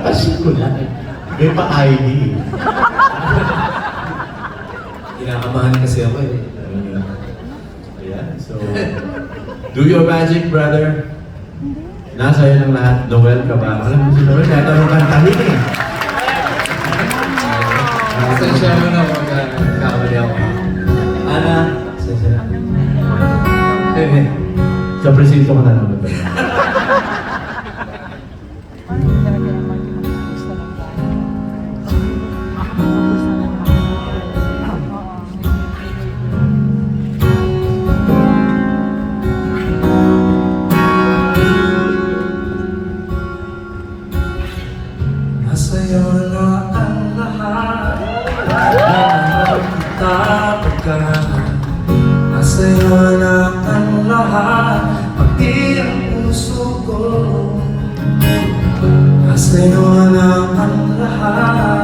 Kasi ko lang. May pa-ID. Kinakabahan kasi ako eh. Ayan, so... Do your magic, brother. Nasa iyo ng lahat. Noel ka ba? Alam mo si Noel, kahit anong kantahin eh. Pasensya mo na kung Sa presinto ka na naman ba? Nasa'yo na ang lahat. Mahal kita pagka Nasa'yo na ang lahat Nasa'yo na ang lahat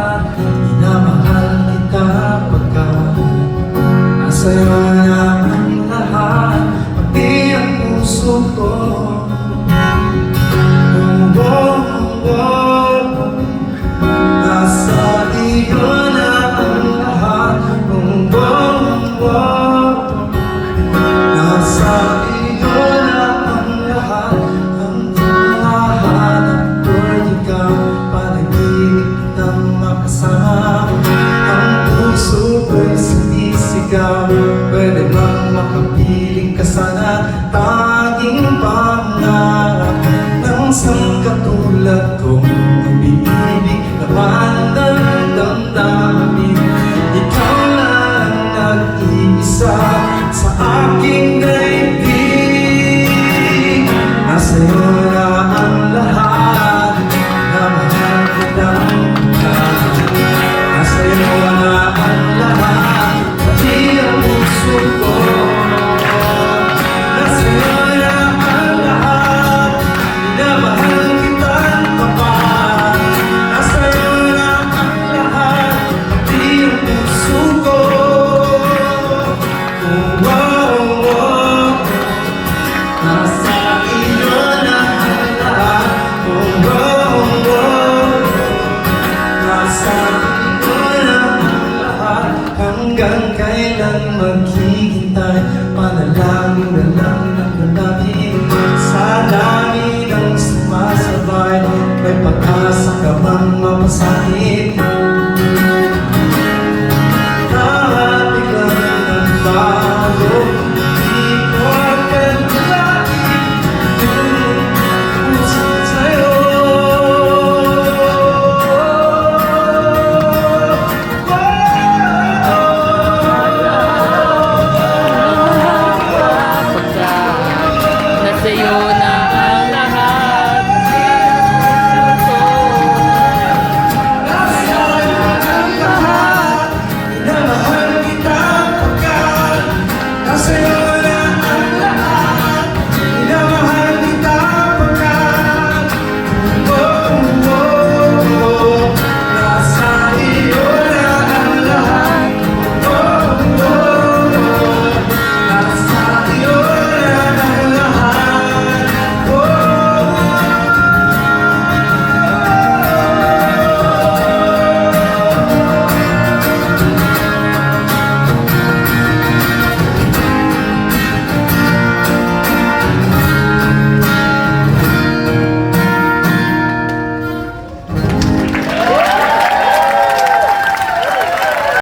sinisigaw Pwede bang makapiling ka sana? Tanging pangarap Nang isang katulad kong umiibig Naman ng damdamin Ikaw lang nag-iisa Sa aking daigdig. Nasa'yo na sakit Kahati ka ng bago Di ko agad lagi Tulungkusin sa'yo Pagka nasa'yo